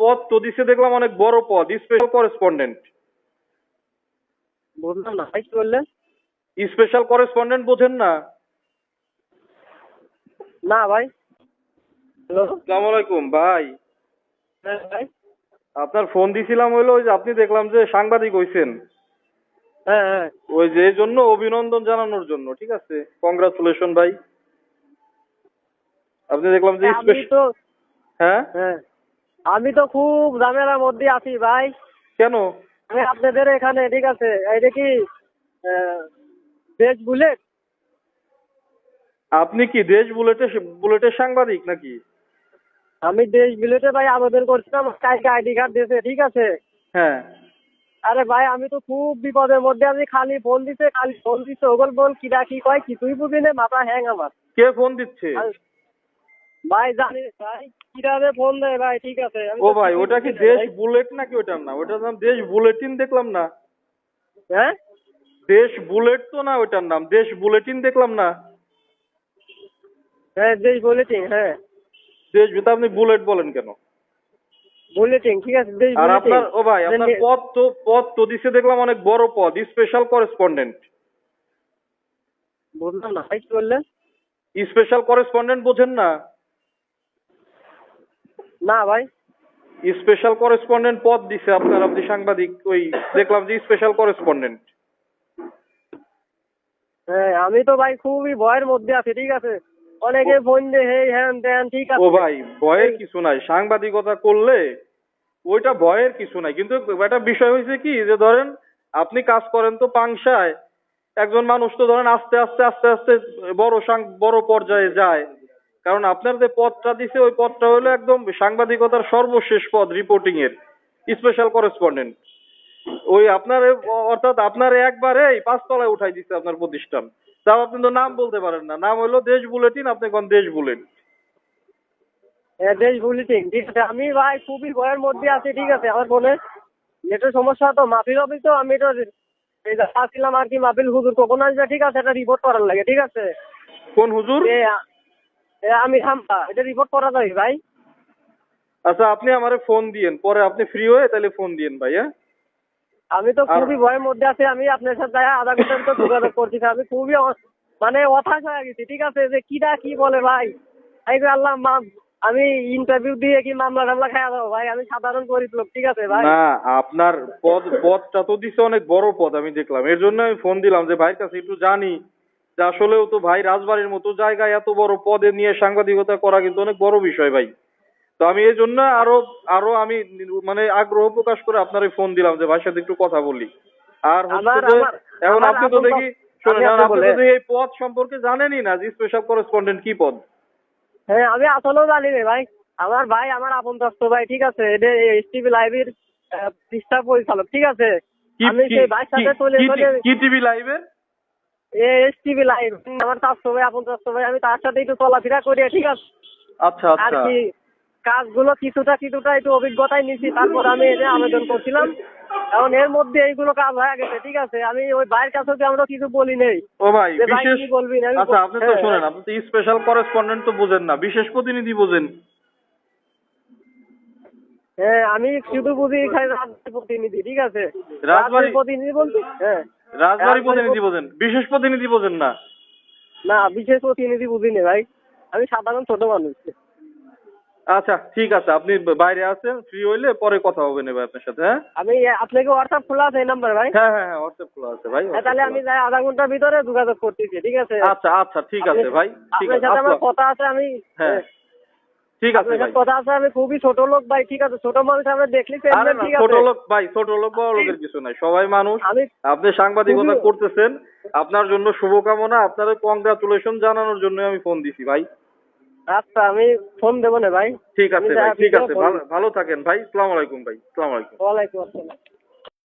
পদ তো দিছে দেখলাম অনেক বড় পদ স্পেশাল করেসপন্ডেন্ট বুঝলাম না ভাই কি বললেন? স্পেশাল করেসপন্ডেন্ট বোঝেন না। না ভাই। হ্যালো? আসসালামু আলাইকুম ভাই। হ্যাঁ ভাই। আপনার ফোন দিছিলাম হইল ওই যে আপনি দেখলাম যে সাংবাদিক হইছেন। হ্যাঁ হ্যাঁ। ওই যে এই জন্য অভিনন্দন জানানোর জন্য ঠিক আছে? কংগ্রাচুলেশন ভাই। আপনি দেখলাম যে স্পেশাল হ্যাঁ? হ্যাঁ। আমি তো খুব ঝামেলার মধ্যে আছি ভাই। কেন? আমি আপনাদের এখানে ঠিক আছে? এইটা কি দেশ বুলেট। আপনি কি দেশ বুলেটে বুলেটের সাংবাদিক নাকি? আমি দেশ বুলেটে ভাই আবেদন করছিলাম কালকে আইডি কার্ড দিয়েছে ঠিক আছে? হ্যাঁ। আরে ভাই আমি তো খুব বিপদের মধ্যে আমি খালি ফোন দিছে খালি ফোন দিছে ওগল বল কিরা কি কয় কিছুই বুঝি না মাথা হ্যাং আমার। কে ফোন দিচ্ছে? ভাই জানি ভাই কীভাবে ফোন দেয় ভাই ঠিক আছে ও ভাই ওটা কি দেশ বুলেট নাকি ওটার নাম? ওটার নাম দেশ বুলেটিন দেখলাম না। হ্যাঁ? দেশ বুলেট তো না ওটার নাম? দেশ বুলেটিন দেখলাম না। হ্যাঁ দেশ বুলেটিং হ্যাঁ। দেশ তা আপনি বুলেট বলেন কেন? বুলেটিং ঠিক আছে দেশ আর আপনার ও ভাই আপনার পদ তো পদ তো দিছে দেখলাম অনেক বড় পদ স্পেশাল করেসপন্ডেন্ট বুঝলাম না ভাই কি বললেন? স্পেশাল করেসপন্ডেন্ট বোঝেন না। না ভাই। স্পেশাল করেসপন্ডেন্ট পদ দিছে আপনার আপনি সাংবাদিক ওই দেখলাম যে স্পেশাল করেসপন্ডেন্ট হ্যাঁ আমি তো ভাই খুবই ভয়ের মধ্যে আছি ঠিক আছে? অনেকে ফোন দিয়ে হে হ্যান ত্যান ঠিক আছে? ও ভাই ভয়ের কিছু নাই। সাংবাদিকতা করলে ওইটা ভয়ের কিছু নাই। কিন্তু একটা বিষয় হয়েছে কি যে ধরেন আপনি কাজ করেন তো পাংশায় একজন মানুষ তো ধরেন আস্তে আস্তে আস্তে আস্তে বড় সাং- বড় পর্যায়ে যায়। কারণ আপনার যে পদটা দিছে ওই পদটা হলো একদম সাংবাদিকতার সর্বশেষ পদ রিপোর্টিং এর স্পেশাল করেসপন্ডেন্ট ওই আপনার অর্থাৎ আপনার একবারেই পাঁচতলায় উঠাই দিচ্ছে আপনার প্রতিষ্ঠান। তাও আপনি তো নাম বলতে পারেন না। নাম হলো দেশ বুলেটিন আপনি কোন দেশ বুলেট। হ্যাঁ দেশ বুলেটিং ঠিক আছে। আমি ভাই খুবই ভয়ের মধ্যে আছি ঠিক আছে আমার নেটের সমস্যা তো মাহফিল অফিস তো আমি তো আসছিলাম আর কি মাহফিল হুজুর। কখন আসবে? ঠিক আছে এটা রিপোর্ট করার লাগে ঠিক আছে। কোন হুজুর? আমি এটা রিপোর্ট করা যাবে ভাই। আচ্ছা আপনি আমারে ফোন দিয়েন। পরে আপনি ফ্রি হয়ে তাহলে ফোন দিয়েন ভাই হ্যাঁ? আমি তো খুবই ভয়ের মধ্যে আছি আমি আপনার সাথে আধা ঘণ্টার ভিতর যোগাযোগ করছি আমি খুবই মানে হতাশ হয়ে গেছি ঠিক আছে? যে কিরা কি বলে ভাই? এই আল্লাহ আমি ইন্টারভিউ দিয়ে কি মামলা টামলা যাব ভাই? আমি সাধারণ গরিব লোক ঠিক আছে ভাই? না আপনার পদ পদটা তো দিছে অনেক বড় পদ আমি দেখলাম। এর জন্য আমি ফোন দিলাম যে ভাইয়ের কাছে একটু জানি। যে আসলেও তো ভাই রাজবাড়ির মতো জায়গায় এত বড় পদে নিয়ে সাংবাদিকতা করা কিন্তু অনেক বড় বিষয় ভাই। তো আমি এই জন্য আরও আরও আমি মানে আগ্রহ প্রকাশ করে আপনার ফোন দিলাম যে ভাইয়ের সাথে একটু কথা বলি। আর এখন আপনি তো দেখি শোনেন আমি আপনি আপনি তো এই পদ সম্পর্কে জানেনই না যে স্পেশাল করেসপন্ডেন্ট কি পদ? হ্যাঁ আমি আসলেও জানি ভাই। আমার ভাই আমার আপন দস্ত ভাই ঠিক আছে? এটা এস টিভি লাইভের পৃষ্ঠা পরিচালক ঠিক আছে? আমি সেই সাথে চলে চলে কি টিভি লাইভের এস টিভি লাইভ। আমার চাস্ত ভাই আপন চাস্ত ভাই আমি তার সাথে একটু চলাফেরা করি ঠিক আছে? আচ্ছা আর আচ্ছা কি কাজগুলো কিছুটা কিছুটা একটু অভিজ্ঞতায় নিছি তারপর আমি এই যে আবেদন করছিলাম। এখন এর মধ্যে এইগুলো কাজ হয়ে গেছে ঠিক আছে? আমি ওই ভাইয়ের কাছেও কি আমরা কিছু বলি নেই? ও ভাই বিশেষ বলবি না, আচ্ছা আপনি তো হ্যাঁ, শোনেন। আপনি তো স্পেশাল করেসপন্ডেন্ট তো বোঝেন না বিশেষ প্রতিনিধি বোঝেন। হ্যাঁ আমি শুধু বুঝি এখানে রাজবাড়ির প্রতিনিধি ঠিক আছে? রাজবাড়ির প্রতিনিধি বলছি হ্যাঁ। রাজবাড়ি প্রতিনিধি বোঝেন বিশেষ প্রতিনিধি বোঝেন না। না বিশেষ প্রতিনিধি বুঝি না ভাই। আমি সাধারণ ছোট মানুষ। আচ্ছা ঠিক আছে আপনি বাইরে আছেন ফ্রি হইলে পরে কথা হবে নেবে আপনার সাথে হ্যাঁ? আমি আপনাকে হোয়াটসঅ্যাপ খোলা আছে এই নাম্বার ভাই? হ্যাঁ হ্যাঁ হ্যাঁ হোয়াটসঅ্যাপ খোলা আছে ভাই হ্যাঁ, তাহলে আমি যাই আধা ঘণ্টার ভিতরে যোগাযোগ করতেছি ঠিক আছে? আচ্ছা আচ্ছা ঠিক আছে ভাই ঠিক আছে আপনার সাথে আমার কথা আছে আমি হ্যাঁ। ঠিক আছে ভাই। কথা আছে আমি খুবই ছোট লোক ভাই ঠিক আছে ছোট মানুষ আমরা দেখলি আরে না ছোট লোক ভাই ছোট লোক বড় লোকের কিছু নাই। সবাই মানুষ আপনি সাংবাদিকতা করতেছেন আপনার জন্য শুভকামনা আপনার কংগ্রাচুলেশন জানানোর জন্য আমি ফোন দিছি ভাই। আচ্ছা আমি ফোন দেবো না ভাই। ঠিক আছে ভাই ঠিক আছে ভালো ভালো থাকেন ভাই আসসালামু আলাইকুম ভাই আসসালামু আলাইকুম। ওয়ালাইকুম আসসালাম।